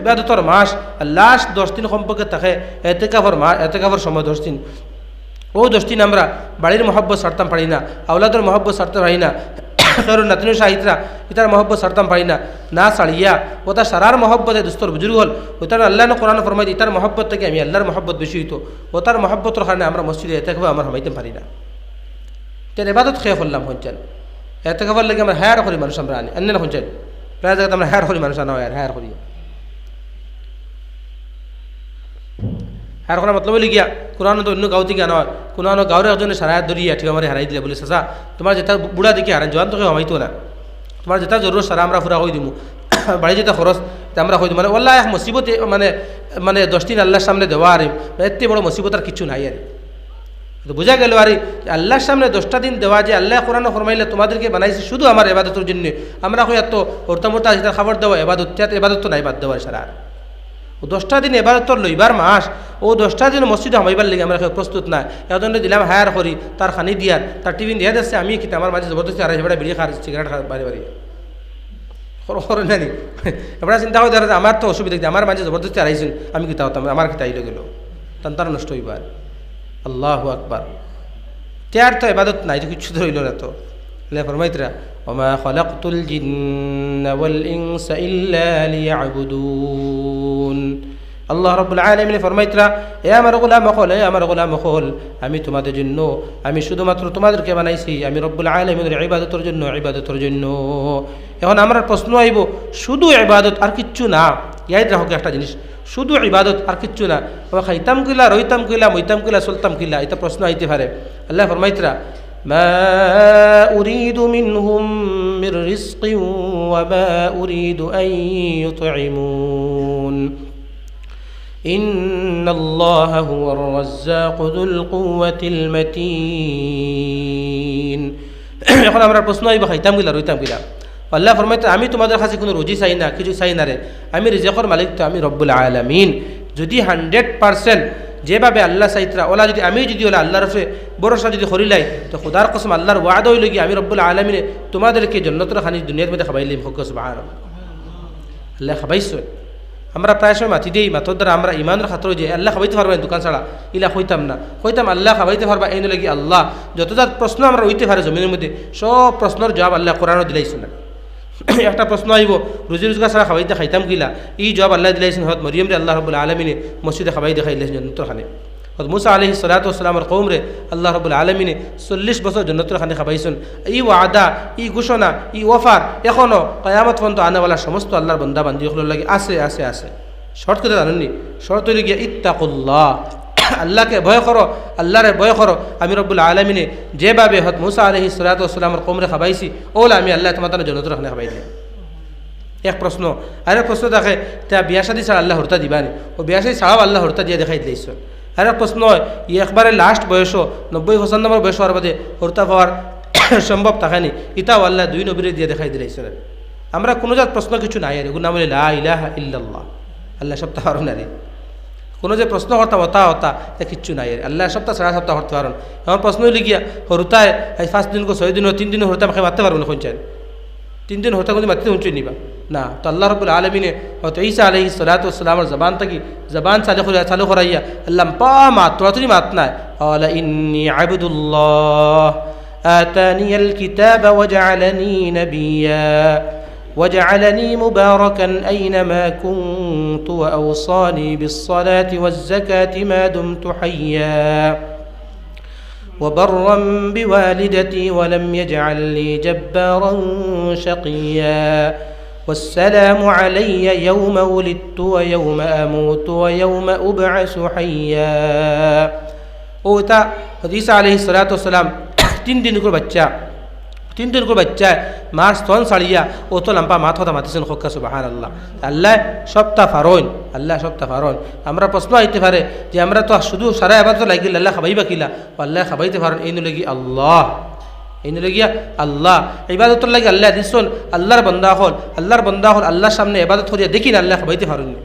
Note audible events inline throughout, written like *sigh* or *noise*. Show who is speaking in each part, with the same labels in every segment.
Speaker 1: ইবাদতর মাস last দশ দিন সম্পর্কে থাকে এতে কাপড় মা এতে কাপড় সময় দশ দিন। ও দশ দিন আমরা বাড়ির মহব্বত সারতাম পারি না, আওলাদের মহব্বত সারতে পারি না, *coughs* কারণ নাতিন সাহিত্যরা ইতার মহব্বত সারতাম পারি না না সারিয়া, ও তার সারার মহব্বতে দুস্তর বুজুর্গ হল, ও তার আল্লাহ কোরআন ফরমাই ইতার মহব্বত থেকে আমি আল্লাহর মহব্বত বেশি হইতো, ও তার মহব্বতর কারণে আমরা মসজিদে এতে খাবার আমরা হমাইতে পারি না। তেন এবাদত খেয়ে করলাম হঞ্চান এতে খাবার লাগে আমরা হ্যার করি মানুষ আমরা আনি আনি না প্রায় জায়গাতে আমরা হ্যার করি মানুষ আনা হয় হ্যার করি। হার করা মতলব হলে গিয়া কোরআন তো অন্য গাঁও থেকে আনা হয় কোনো গাঁৱৰ একজনে সারায়াত ধরিয়া ঠিক আমার হারাই দিলে বলে, চাচা তোমার যেটা বুড়া দেখি হারান জোয়ান তোকে হমাইতো না। তোমার যেটা জরুর সারা আমরা ফুরা হয়ে দিমু। *coughs* বাড়ি যেটা খরচ আমরা হয়ে মানে ওল্লা এক মুসিবত মানে মানে দশ দিন আল্লাহর সামনে দেওয়া আর এত বড় মুসিবত আর কিছু নাই আর তো বোঝা গেল আর আল্লাহর সামনে দশটা দিন দেওয়া যে আল্লাহ কোরআন ফরমাইলে তোমাদেরকে বানাইছে শুধু আমার এবাদতের জন্য। আমরা হয়ে এত হরতা মোটা যেটা খাবার দেওয়া এবাদত এবাদত তো নাই বাদ দেওয়ার সারা আর ও দশটা দিন এবার তোর লইবার মাস। ও দশটা দিন মসজিদে হামাইবার লেগে আমরা প্রস্তুত না এজন দিলাম হায়ার করি, তার খানি দিয়ার। তার টিফিন দিয়া দিচ্ছে আমি কিন্তু আমার মাঝে জবরদস্তি আর এবার বিড়ি খার সিগারেট বাড়ি বাড়ি। খরচ জানি এবার চিন্তা করে দেখা আমার তো অসুবিধা কি? আমার মাঝে জবরদস্তি আড়াইছেন আমি কিতা হতাম? আমার কিতা আইলে গেল? তান তার নষ্ট হইবার। আল্লাহ আকবার। তো এবাদত নাই, তো কিচ্ছু ধরিল না তো। আল্লাহ ফরমাইতরা ওমা খলাকতুল জিন্নাওয়াল ইনসা ইল্লা লিয়াবুদুন। আল্লাহ রবুল আলমিনে ফরমাইতরা এ আমার গোলাম হল, এ আমার গোলাম হল, আমি তোমাদের জন্য, আমি শুধুমাত্র তোমাদেরকে বানাইছি, আমি রব্বুল আলমিনের ইবাদতের জন্য ইবাদতের জন্য। এখন আমার প্রশ্ন আইব, শুধু ইবাদত আর কিচ্ছু না? ইয়াদ রাখো একটা জিনিস, শুধু ইবাদত আর কিচ্ছু না? ও খাইতাম কিলা, রইতাম কিলা, মইতাম কিলা, চলতাম কিলা, এটা প্রশ্ন আইতে পারে। আল্লাহ ফরমাইতরা ما أريد منهم من رزق وما أريد أن يطعمون إن الله هو الرزاق ذو القوة المتين এখন আমরা প্রশ্ন আইব খাইতাম গিলা রইতাম গিলা আল্লাহ ফরমাইতে আমি তোমাদের কাছে কোনো রুজি চাই না কিছু চাই না রে আমি রিজেকর মালিক তো আমি রব্বুল আলামিন যদি হান্ড্রেড পার্সেন্ট যেভাবে আল্লাহ চাইতরা ওলা যদি আমি যদি ওলা আল্লাহর রফে বরসা যদি করিলাই তো খুদার কসম আল্লাহর ওয়াদ হইল গিয়ে আমি রব্বুল আলমিনে তোমাদেরকে জন্নতর খানি দুনিয়ার মধ্যে খাবাইলিম হকস বাহার আল্লাহ খাবাইছ আমরা প্রায় সময় মাতি দিই মাতর দ্বারা আমরা ইমানের খাতর যে আল্লাহ খাবাইতে পারবা দোকান ছাড়া, ইলা হইতাম না। হইতাম আল্লাহ খাবাইতে পারবা, এই লাগি আল্লাহ। যত যত প্রশ্ন আমরা হইতে পারে জমিনের মধ্যে, সব প্রশ্নের জবাব আল্লাহ কোরআনও দিলাইছে না *coughs* একটা প্রশ্ন আইব রুজি রোজগার ছাড়া খাবাইতে খাইতাম কিলা? ই জবাব আল্লাহ দিলাইছেন হত মরিয়ম রে, আল্লাহ রবুল্লা আলমিনে মসজিদে খাবাই দেখাইলেছেন জন্নতর খানে। হত মুসা আলহি সালাতামের কৌম রে, আল্লাহ রবুল্লা আলমিনে চল্লিশ বছর জন্নতর খানে খাবাইছেন ই ওয়াদা, ই ঘোষণা, ই ওফার এখনও কয়ামত পর্যন্ত আনাওয়ালা সমস্ত আল্লাহর বন্দা বান্দি লাগে আছে আছে আছে। শর্ট কথা জানেননি? শর্ত হইলে গিয়া ইত্তাকুল্লাহ। আল্লাহকে ভয় করো, আল্লাহরে ভয় করো। আমি রব্বুল আলমিনে যেভাবে হত মুসা আলহি সালাতামের কোমরে খাবাইছি ওলা আমি আল্লাহ তোমার জনতর খানে খাবাই দিলাম। এক প্রশ্ন আর এক প্রশ্ন দেখে, তা বিয়া শাদি ছাড়া আল্লাহ হরতা দিবানি ও বিয়া শাদি ছাড়াও আল্লাহ হরতা দিয়ে দেখাই ঈশ্বর আর এক প্রশ্ন ই একবারে লাস্ট বয়সও নব্বই পঁচানব্বই বয়স হওয়ার বাদে হরতা পাওয়ার *coughs* সম্ভব থাকেনি ইতাও আল্লাহ দুই নবীরে দিয়ে দেখাই দিলে ঈশ্বরের আমরা কোনো জাত প্রশ্ন কিছু নাই আর, এগুলো নাম ইলাহা ইল্লাল্লাহ। আল্লাহ সপ্তাহ পারো না রে কোনো যে প্রশ্ন করতা হতা হতা তা কিচ্ছু নাই। আল্লাহ সপ্তাহ সারা সপ্তাহ করতে পারেন এমন প্রশ্ন লিখিয়া হরুতায় এই পাঁচ দিন ছয় দিন তিন দিন হরুতা আমাকে মারতে পারবেন খুঁজছেন তিন দিন হরতা কিন্তু মারতে হুঁচুই নিবা। না, তো আল্লাহ রব আলমিনে হয়তো ঈসা আলহি সালাতামের জবান থাকি, জবান চালু করিয়া চালু করাইয়া আল্লাহ পা মাত তোরাতুরি মাত নাই। ইন্নি আবুদুল্লাহ আতানিয়াল কিতাব ওয়া জাআলানি নাবিয়্যা وجعلني مباركا أينما كنت وأوصاني بالصلاة والزكاة ما دمت حيا وبرا بوالدتي ولم يجعل لي جبارا شقيا والسلام علي يوم ولدت ويوم أموت ويوم أبعث حيا أوتا حديث عليه الصلاة والسلام *coughs* تندي نقول بچا. দিন করে বাচ্চা মার স্তন সারিয়া ও তো লাম্পা মাথা মাতিছেন খোকা সুবাহান আল্লাহ আল্লাহ সপ্তাহ ফারইন আল্লাহ সপ্তাহ ফারইন আমরা প্রশ্ন আইতে পারে যে আমরা তো শুধু সারা এবার তো লাগিল, আল্লাহ খাবাইবা কিলা? আল্লাহ খাবাইতে পারেন এই লাগি আল্লাহ। এই লগিয়া আল্লাহ। ইবাদতর লাগে আল্লাহ দিছন আল্লাহর বন্দা হল আল্লাহর বন্দা হল আল্লাহর সামনে এবাদত করিয়া দেখি না আল্লাহ খাবাইতে পারেননি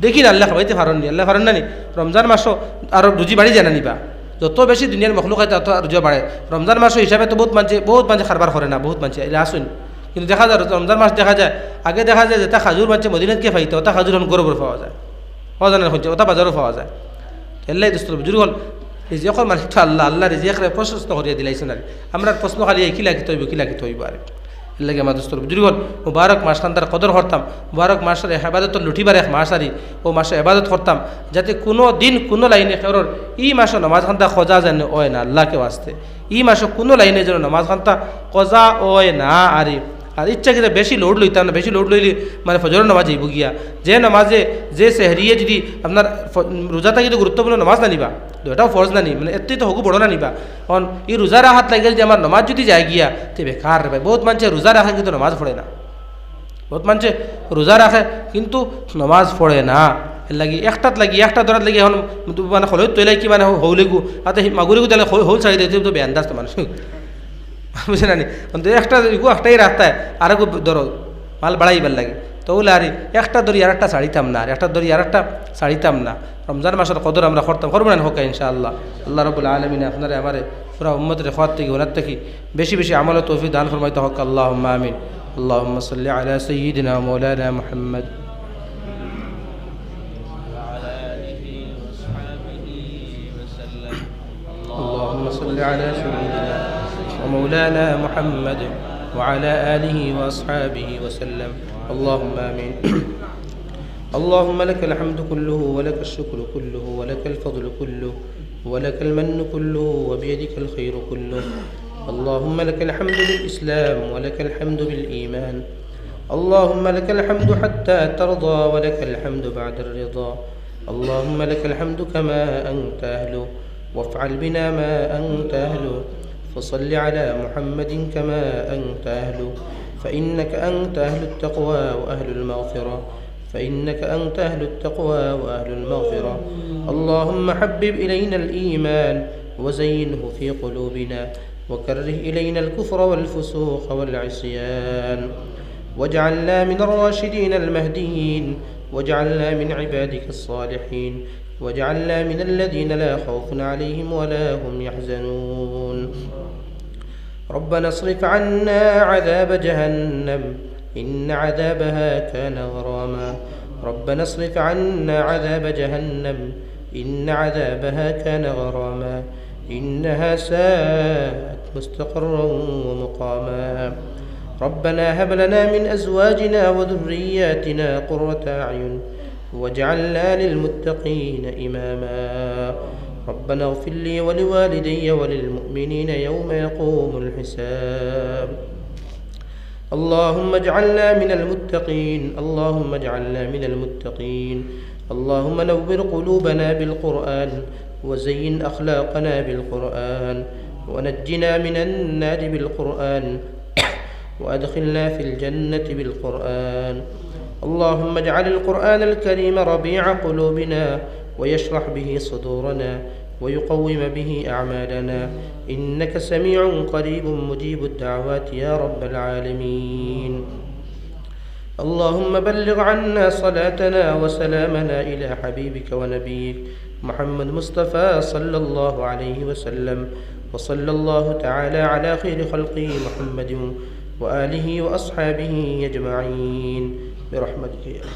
Speaker 1: দেখি না আল্লাহ খাবাইতে পারেননি আল্লাহ পারেন না? নি রমজান মাসও আর রুজি বাড়ি জানা নিবা যত বেশি দুনিয়ার মখলুক হয় তত রুজা বাড়ে রমজান মাসও হিসাবে তো বহুত মানুষ বহুত মানুষ খারবার করে না, বহুত মানুষ এলা আসুন কিন্তু দেখা যায় রমজান মাস দেখা যায়, আগে দেখা যায় যেটা খাজুর মানছে মদিনাতকে ফাইতে ওটা খাজুর এখন গরবর পাওয়া যায়। পাওয়া যায় না হচ্ছে ওটা বাজারও পাওয়া যায়। এল্লাই দোস্ত বুজুর্গ হল রিজিয়কর মালিক আল্লাহ আল্লাহ রিজিয়করে প্রশস্ত করিয়া দিলাইছেন আর আমরা প্রশ্ন খালি কি লাগিতে হইব কি লাগিতে হইব আর লাগে আমার দোস্তর। বুজুর্গ হল মুবারক তার কদর করতাম মুবারক মাসের হেবাদত লুটিবার এক মাস আরি ও মাসে এবাদত করতাম যাতে কোনো দিন, কোনো লাইনে খেরোর ই মাসে নমাজ খান্তা খোঁজা যেন ওয় না, আল্লাহকে বাঁচতে। ই মাসে কোনো লাইনে যেন নমাজ খান্তা খোঁজা ওয় না আরে। আর ইচ্ছা কিন্তু বেশি লোড লইতাম না, বেশি লোড লইলে মানে ফজরের নামাজ যাইব গিয়া যে নামাজে, যে সেহরিয়ে যদি আপনার রোজাটা কিন্তু গুরুত্বপূর্ণ নামাজ না নিবা। তো এটাও ফরজ না নি মানে এতেই তো হকু বড় না নিবা। কারণ এই রোজা রাখাত লাগিল যে আমার নামাজ যদি যায় গিয়া, তে বেকার রে ভাই, বহুত মানুষে রোজা রাখে কিন্তু নামাজ পড়ে না। বহুত মানুষে রোজা রাখে কিন্তু নামাজ পড়ে না। লাগি একটাত লাগি, একটা দরাত লাগি এখন মানে হলেও তৈলাই কি মানে হৌলেগু হাতে মাগুরিগু তাহলে হৌল ছাড়ি দিতে তো বেন্দাস তো মানুষ বুঝে না? নি একটা একটাই রাস্তায় আর একু ধরো মাল বাড়াইবার লাগে। তো ওলে আর একটা ধরি আর একটা ছাড়িতাম না আর একটা ধরি আর একটা ছাড়িতাম না রমজান মাসের কদর আমরা করতাম করবো না হোক ইনশাআল্লাহ আল্লাহ রবুল আলমিনে আপনারে আমারে পুরা উম্মতের খাত থেকে ওনার থেকে বেশি বেশি আমল তৌফিক দান ফরমাইতে হক আল্লাহ আমিন اللهم صل على سيدنا مولانا محمد
Speaker 2: وعلى آله وأصحابه وسلم
Speaker 1: اللهم صل على سيدنا ومولانا محمد وعلى آله وأصحابه وسلم اللهم آمين. *clears throat* اللهم لك الحمد كله ولك الشكر كله ولك الفضل كله ولك المن كله وبيدك الخير كله. اللهم لك الحمد بالإسلام ولك الحمد بالإيمان. اللهم لك الحمد حتى ترضى ولك الحمد بعد الرضا. اللهم لك الحمد كما أنت أهله وافعل بنا ما أنت أهله فصل على محمد كما أنت أهله فإنك أنت أهل التقوى وأهل المغفرة. فإنك أنت أهل التقوى وأهل المغفرة. اللهم حبب إلينا الإيمان وزينه في قلوبنا وكره إلينا الكفر والفسوق والعصيان. واجعلنا من الراشدين المهديين. واجعلنا من عبادك الصالحين. واجعلنا من الذين لا خوف عليهم ولا هم يحزنون. ربنا اصرف عنا عذاب جهنم إن عذابها كان غراما. ربنا اصرف عنا عذاب جهنم إن عذابها كان غراما. إنها ساءت مستقرا ومقاما. ربنا هب لنا من أزواجنا وذرياتنا قرة أعين واجعلنا للمتقين إماما. ربنا اغفر لي ولوالدي وللمؤمنين يوم يقوم الحساب. اللهم اجعلنا من المتقين. اللهم اجعلنا من المتقين. اللهم نور قلوبنا بالقرآن وزين أخلاقنا بالقرآن ونجنا من النار بالقرآن *coughs* وأدخلنا في الجنة بالقرآن. اللهم اجعل القرآن الكريم ربيع قلوبنا ويشرح به صدورنا ويقوم به أعمالنا. إنك سميع قريب مجيب الدعوات يا رب العالمين. اللهم بلغ عنا صلاتنا وسلامنا إلى حبيبك ونبيك محمد مصطفى صلى الله عليه وسلم. وصلى الله تعالى على خير خلقه محمد وآله وأصحابه أجمعين. برحمتك يا